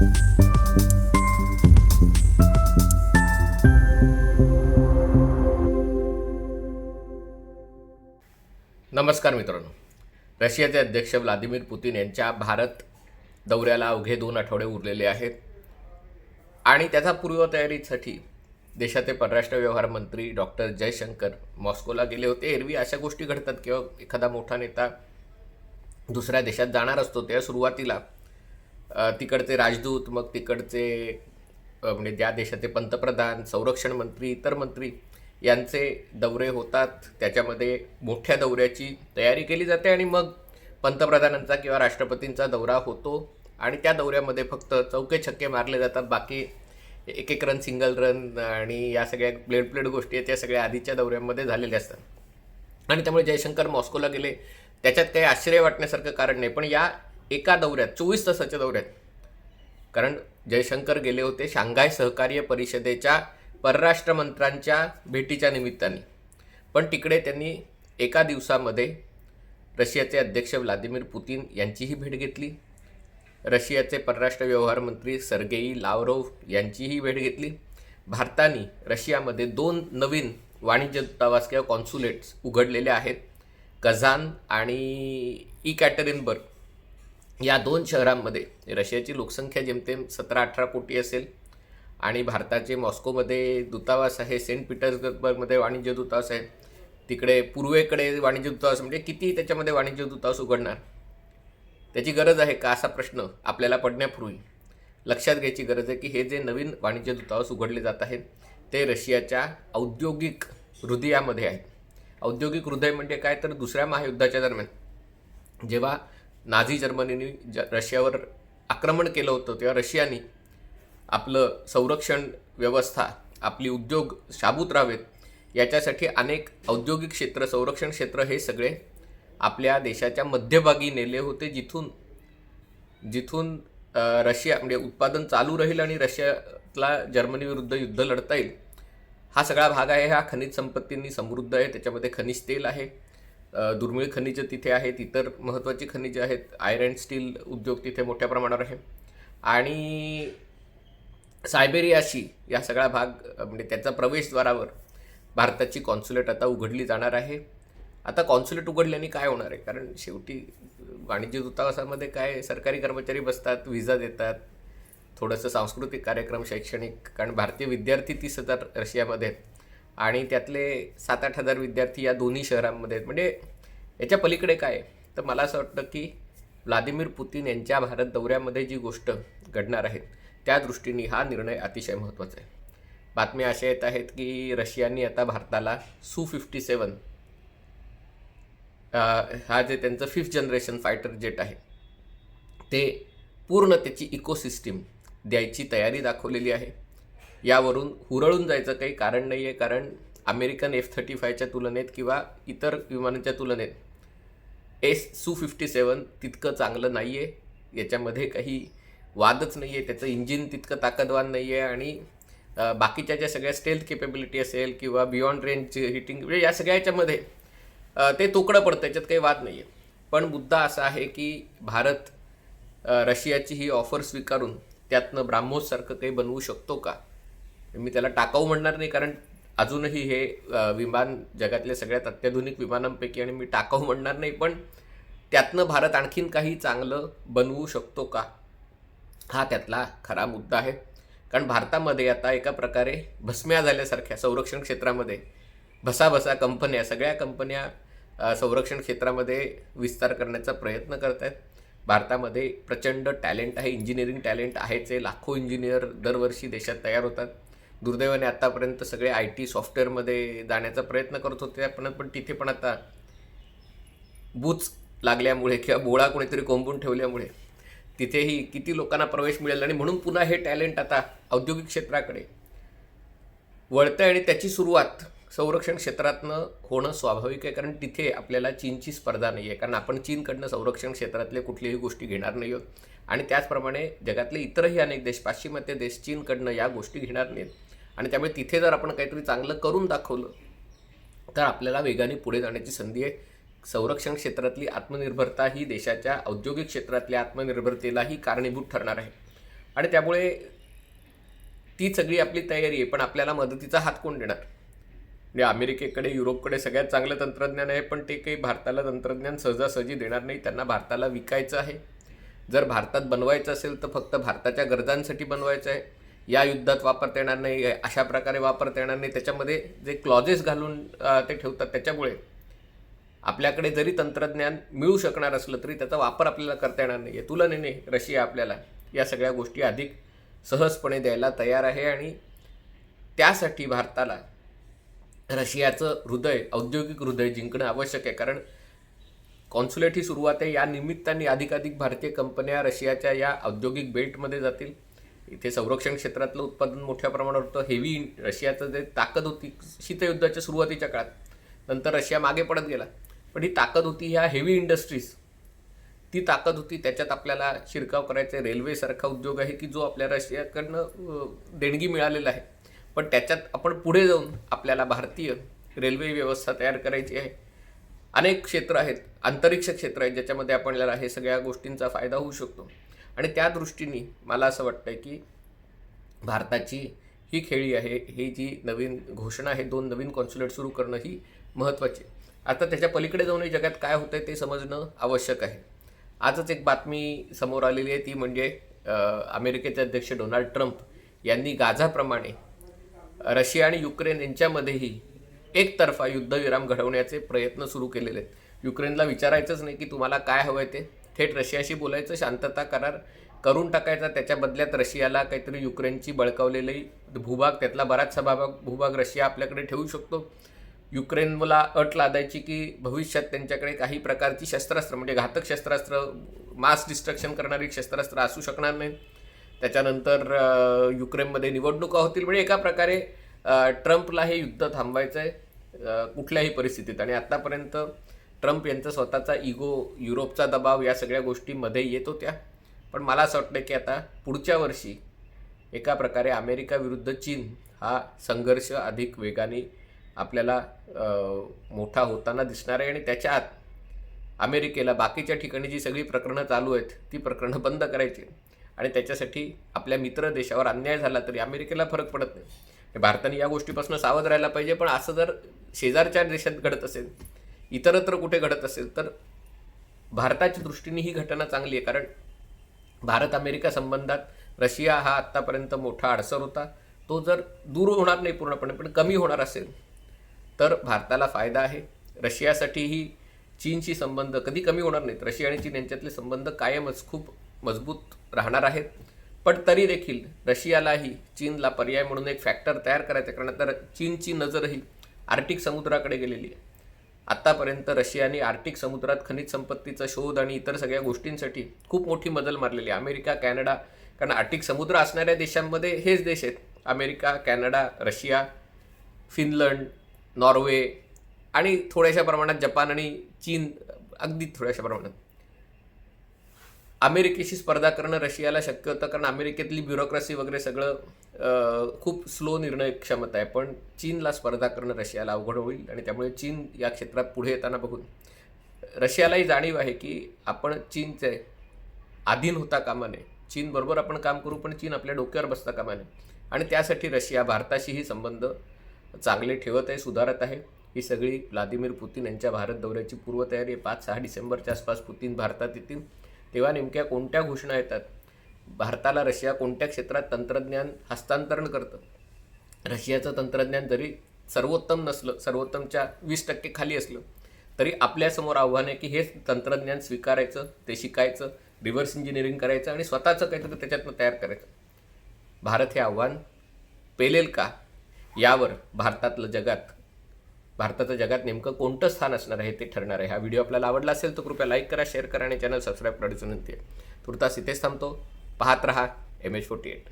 नमस्कार मित्रांनो. रशियाचे अध्यक्ष व्लादिमीर पुतीन यांच्या भारत दौऱ्याला अवघे दोन आठवडे उरलेले आहेत. आणि त्याचा पूर्वतयारीसाठी देशाचे परराष्ट्र व्यवहार मंत्री डॉक्टर जयशंकर मॉस्कोला गेले होते. एरवी अशा गोष्टी घडतात किंवा एखादा मोठा नेता दुसऱ्या देशात जाणार असतो त्या सुरुवातीला तिकडचे राजदूत मग तिकडचे म्हणजे ज्या देशाचे पंतप्रधान संरक्षण मंत्री इतर मंत्री यांचे दौरे होतात. त्याच्यामध्ये मोठ्या दौऱ्याची तयारी केली जाते आणि मग पंतप्रधानांचा किंवा राष्ट्रपतींचा दौरा होतो. आणि त्या दौऱ्यामध्ये फक्त चौके छक्के मारले जातात. बाकी एक एक रन सिंगल रन आणि या सगळ्या ब्लेड प्लेड गोष्टी आहेत त्या सगळ्या आधीच्या दौऱ्यांमध्ये झालेल्या असतात. आणि त्यामुळे जयशंकर मॉस्कोला गेले. त्याच्यात काही आश्चर्य वाटण्यासारखं कारण नाही. पण या एका दौऱ्यात चोवीस तासाच्या दौऱ्यात. कारण जयशंकर गेले होते शांघाय सहकार्य परिषदेच्या परराष्ट्र मंत्र्यांच्या भेटीच्या निमित्ताने. पण तिकडे त्यांनी एका दिवसामध्ये रशियाचे अध्यक्ष व्लादिमीर पुतीन यांचीही भेट घेतली. रशियाचे परराष्ट्र व्यवहार मंत्री सर्गेई लावरोव्ह यांचीही भेट घेतली. भारताने रशियामध्ये दोन नवीन वाणिज्य दूतावास किंवा कॉन्सुलेट्स उघडलेले आहेत. कझान आणि ई कॅटरिनबर्ग या दोन शहरांमध्ये रशियाची लोकसंख्या जेमतेम सतरा अठरा कोटी असेल आणि भारताचे मॉस्कोमध्ये दूतावास आहे सेंट पीटर्सबर्गमध्ये वाणिज्य दूतावास आहे. तिकडे पूर्वेकडे वाणिज्य दूतावास म्हणजे किती त्याच्यामध्ये वाणिज्य दूतावास उघडणार त्याची गरज आहे का असा प्रश्न आपल्याला पडण्यापूर्वी लक्षात घ्यायची गरज आहे की हे जे नवीन वाणिज्य दूतावास उघडले जात आहेत ते रशियाच्या औद्योगिक हृदयामध्ये आहेत. औद्योगिक हृदय म्हणजे काय? तर दुसऱ्या महायुद्धाच्या दरम्यान जेव्हा नाझी जर्मनीने ज रशियावर आक्रमण केलं होतं तेव्हा रशियाने आपलं संरक्षण व्यवस्था आपली उद्योग शाबूत राहावेत याच्यासाठी अनेक औद्योगिक क्षेत्र संरक्षण क्षेत्र हे सगळे आपल्या देशाच्या मध्यभागी नेले होते जिथून जिथून रशिया म्हणजे उत्पादन चालू राहील आणि रशियाला जर्मनीविरुद्ध युद्ध लढता येईल. हा सगळा भाग आहे हा खनिज संपत्तींनी समृद्ध आहे त्याच्यामध्ये खनिज तेल आहे. दुर्मिळ खनिजं तिथे आहेत इतर महत्त्वाची खनिजं आहेत. आयर्न अँड स्टील उद्योग तिथे मोठ्या प्रमाणावर आहे. आणि सायबेरियाशी या सगळा भाग म्हणजे त्याचा प्रवेशद्वारावर भारताची कॉन्सुलेट आता उघडली जाणार आहे. आता कॉन्सुलेट उघडल्याने काय होणार आहे? कारण शेवटी वाणिज्य दूतावासामध्ये काय सरकारी कर्मचारी बसतात व्हिसा देतात थोडंसं सांस्कृतिक कार्यक्रम शैक्षणिक कारण भारतीय विद्यार्थी तीस हजार रशियामध्ये आहेत. आणि त्यातले सात आठ हजार विद्यार्थी या दोन्ही शहरांमध्ये आहेत. म्हणजे याच्या पलीकडे काय आहे? तर मला असं वाटतं की व्लादिमीर पुतीन यांच्या भारत दौऱ्यामध्ये जी गोष्ट घडणार आहे त्या दृष्टीने हा निर्णय अतिशय महत्त्वाचा आहे. बातम्या अशा येत आहेत की रशियानी आता भारताला सू फिफ्टी सेवन हा जे त्यांचं फिफ्थ जनरेशन फायटर जेट आहे ते पूर्ण त्याची इकोसिस्टीम द्यायची तयारी दाखवलेली आहे. यावरून हुरळून जायचं काही कारण नाही आहे कारण अमेरिकन एफ थर्टी फायच्या तुलनेत किंवा इतर विमानांच्या तुलनेत एस सू फिफ्टी सेवन तितकं चांगलं नाही आहे याच्यामध्ये काही वादच नाही आहे त्याचं इंजिन तितकं ताकदवान नाही आहे आणि बाकीच्या ज्या सगळ्या स्टेल्थ केपेबिलिटी असेल किंवा बियॉन्ड रेंज हिटिंग म्हणजे या सगळ्या याच्यामध्ये ते तोकडं पडतं. त्याच्यात काही वाद नाही आहे पण मुद्दा असा आहे की भारत रशियाची ही ऑफर स्वीकारून त्यातनं ब्राह्मोससारखं काही बनवू शकतो का? मी त्याला टाकाऊ म्हणणार नाही कारण अजूनही हे विमान जगातल्या सगळ्यात अत्याधुनिक विमानांपैकी आणि मी टाकाऊ म्हणणार नाही पण त्यातनं भारत आणखीन काही चांगलं बनवू शकतो का? हा त्यातला खरा मुद्दा आहे. कारण भारतामध्ये आता एका प्रकारे भस्म्या झाल्यासारख्या संरक्षण क्षेत्रामध्ये भसाभसा कंपन्या सगळ्या कंपन्या संरक्षण क्षेत्रामध्ये विस्तार करण्याचा प्रयत्न करत आहेत भारतामध्ये प्रचंड टॅलेंट आहे इंजिनिअरिंग टॅलेंट आहेच आहे लाखो इंजिनियर दरवर्षी देशात तयार होतात. दुर्दैवाने आतापर्यंत सगळे आय टी सॉफ्टवेअरमध्ये जाण्याचा प्रयत्न करत होते आपण पण तिथे पण आता बूच लागल्यामुळे किंवा बोळा कोणीतरी कोंबून ठेवल्यामुळे तिथेही किती लोकांना प्रवेश मिळेल आणि म्हणून पुन्हा हे टॅलेंट आता औद्योगिक क्षेत्राकडे वळतं आणि त्याची सुरुवात संरक्षण क्षेत्रातनं होणं स्वाभाविक आहे कारण तिथे आपल्याला चीनची स्पर्धा नाही आहे कारण आपण चीनकडनं संरक्षण क्षेत्रातले कुठल्याही गोष्टी घेणार नाही आहोत. आणि त्याचप्रमाणे जगातले इतरही अनेक देश पाश्चिमात्य देश चीनकडनं या गोष्टी घेणार नाहीत. आणि त्यामुळे तिथे जर आपण काहीतरी चांगलं करून दाखवलं तर आपल्याला वेगाने पुढे जाण्याची संधी आहे. संरक्षण क्षेत्रातली आत्मनिर्भरता ही देशाच्या औद्योगिक क्षेत्रातल्या आत्मनिर्भरतेलाही कारणीभूत ठरणार आहे. आणि त्यामुळे ती सगळी आपली तयारी आहे पण आपल्याला मदतीचा हात कोण देणार? म्हणजे अमेरिकेकडे युरोपकडे सगळ्यात चांगलं तंत्रज्ञान आहे पण ते काही भारताला तंत्रज्ञान सहजासहजी देणार नाही त्यांना भारताला विकायचं आहे. जर भारतात बनवायचं असेल तर फक्त भारताच्या गरजांसाठी बनवायचं आहे. या युद्धात वापरता येणार नाही अशा प्रकारे वापरता येणार नाही. त्याच्यामध्ये जे क्लॉजेस घालून ते ठेवतात त्याच्यामुळे आपल्याकडे जरी तंत्रज्ञान मिळू शकणार असलं तरी त्याचा वापर आपल्याला करता येणार नाही आहे तुलनेने रशिया आपल्याला या सगळ्या गोष्टी अधिक सहजपणे द्यायला तयार आहे आणि त्यासाठी भारताला रशियाचं हृदय औद्योगिक हृदय जिंकणं आवश्यक आहे. कारण कॉन्सुलेट ही सुरुवात आहे. या निमित्ताने अधिकाधिक भारतीय कंपन्या रशियाच्या या औद्योगिक बेल्टमध्ये जातील. इथे संरक्षण क्षेत्रातलं उत्पादन मोठ्या प्रमाणावर होतं. हेवी रशियाचं जे ताकद होती शीतयुद्धाच्या सुरुवातीच्या काळात. नंतर रशिया मागे पडत गेला. पण ही ताकद होती ह्या हेवी इंडस्ट्रीज ती ताकद होती त्याच्यात आपल्याला शिरकाव करायचे रेल्वेसारखा उद्योग आहे की जो आपल्या रशियाकडनं देणगी मिळालेला आहे. पण त्याच्यात आपण पुढे जाऊन आपल्याला भारतीय रेल्वे व्यवस्था तयार करायची आहे. अनेक क्षेत्र आहेत अंतरिक्ष क्षेत्र आहेत ज्याच्यामध्ये आपल्याला हे सगळ्या गोष्टींचा फायदा होऊ शकतो. आणि त्या दृष्टीने मला असं वाटतं की भारताची ही खेळी आहे ही जी नवीन घोषणा आहे दोन नवीन कॉन्सुलेट सुरू करणं ही महत्त्वाची आता त्याच्या पलीकडे जाऊनही जगात काय होतं आहे ते समजणं आवश्यक आहे. आजच एक बातमी समोर आलेली आहे ती म्हणजे अमेरिकेचे अध्यक्ष डोनाल्ड ट्रम्प यांनी गाझाप्रमाणे रशिया आणि युक्रेन यांच्यामध्येही एकतर्फा युद्धविराम घडवण्याचे प्रयत्न सुरू केलेले आहेत. युक्रेनला विचारायचंच नाही की तुम्हाला काय हवं आहे ते. थेट रशियाशी बोलायचं शांतता करार करून टाकायचा. त्याच्या बदल्यात रशियाला काहीतरी युक्रेनची बळकावलेली भूभाग त्यातला बराचसा भाग भूभाग रशिया आपल्याकडे ठेवू शकतो. युक्रेनला अट लादायची की भविष्यात त्यांच्याकडे काही प्रकारची शस्त्रास्त्र म्हणजे घातक शस्त्रास्त्र मास डिस्ट्रक्शन करणारी शस्त्रास्त्र असू शकणार नाही. त्याच्यानंतर युक्रेनमध्ये निवडणुका होतील. म्हणजे एका प्रकारे ट्रम्पला हे युद्ध थांबवायचं आहे कुठल्याही परिस्थितीत. आणि आत्तापर्यंत ट्रम्प यांचा स्वतःचा इगो युरोपचा दबाव या सगळ्या गोष्टीमध्ये येत होत्या पण मला असं वाटतं की आता पुढच्या वर्षी एका प्रकारे अमेरिका विरुद्ध चीन हा संघर्ष अधिक वेगाने आपल्याला मोठा होताना दिसणार आहे आणि त्याच्या आत अमेरिकेला बाकीच्या ठिकाणी जी सगळी प्रकरणं चालू आहेत ती प्रकरणं बंद करायची आणि त्याच्यासाठी आपल्या मित्र देशावर अन्याय झाला तरी अमेरिकेला फरक पडत नाही. भारताने या गोष्टीपासून सावध राहायला पाहिजे पण असं जर शेजारच्या देशात घडत असेल इतरत्र कुठे घडत असेल तर भारताच्या दृष्टीने ही घटना चांगली आहे. कारण भारत अमेरिका संबंधात रशिया हा आत्तापर्यंत मोठा अडसर होता. तो जर दूर होणार नाही पूर्णपणे पण कमी होणार असेल तर भारताला फायदा आहे. रशियासाठीही चीनशी संबंध कधी कमी होणार नाहीत. रशिया आणि चीन यांच्यातले संबंध कायमच खूप मजबूत राहणार आहेत. पण तरी देखील रशियालाही चीनला पर्याय म्हणून एक फॅक्टर तयार करायचा कारण आता चीनची नजरही आर्टिक समुद्राकडे गेलेली आहे. आत्तापर्यंत रशियाने आर्टिक समुद्रात खनिज संपत्तीचा शोध आणि इतर सगळ्या गोष्टींसाठी खूप मोठी बदल मारलेली आहे. अमेरिका कॅनडा कारण आर्टिक समुद्र असणाऱ्या देशांमध्ये हेच देश आहेत. America Canada Russia Finland Norway आणि थोड्याशा प्रमाणात जपान आणि चीन अगदी थोड्याशा प्रमाणात. अमेरिकेशी स्पर्धा करणं रशियाला शक्य होतं कारण अमेरिकेतली ब्युरोक्रसी वगैरे सगळं खूप स्लो निर्णय क्षमता आहे. पण चीनला स्पर्धा करणं रशियाला अवघड होईल आणि त्यामुळे चीन या क्षेत्रात पुढे येताना बघून रशियालाही जाणीव आहे की आपण चीनचे अधीन होता कामा नये चीनबरोबर आपण काम करू पण चीन आपल्या डोक्यावर बसता कामा नये आणि त्यासाठी रशिया भारताशीही संबंध चांगले ठेवत आहे सुधारत आहे. ही सगळी व्लादिमीर पुतीन यांच्या भारत दौऱ्याची पूर्वतयारी आहे. पाच सहा डिसेंबरच्या आसपास पुतीन भारतात येतील. तेव्हा नेमक्या कोणत्या घोषणा येतात? भारताला रशिया कोणत्या क्षेत्रात तंत्रज्ञान हस्तांतरण करतं? रशियाचं तंत्रज्ञान जरी सर्वोत्तम नसलं सर्वोत्तमच्या वीस टक्के खाली असलं तरी आपल्यासमोर आव्हान आहे की हे तंत्रज्ञान स्वीकारायचं ते शिकायचं रिव्हर्स इंजिनिअरिंग करायचं आणि स्वतःचं काहीतरी त्याच्यातनं तयार करायचं. भारत हे आव्हान पेलेल का? यावर भारतातलं जगात भारताचं जगात नेमकं कोणतं स्थान असणार आहे ते ठरणार आहे. हा व्हिडिओ आपल्याला आवडला असेल तर कृपया लाईक करा शेअर करा आणि चॅनल सबस्क्राईब करायचं विनंती आहे. तुर्तास इथेच थांबतो. पाहत रहा एम एच फोर्टी एट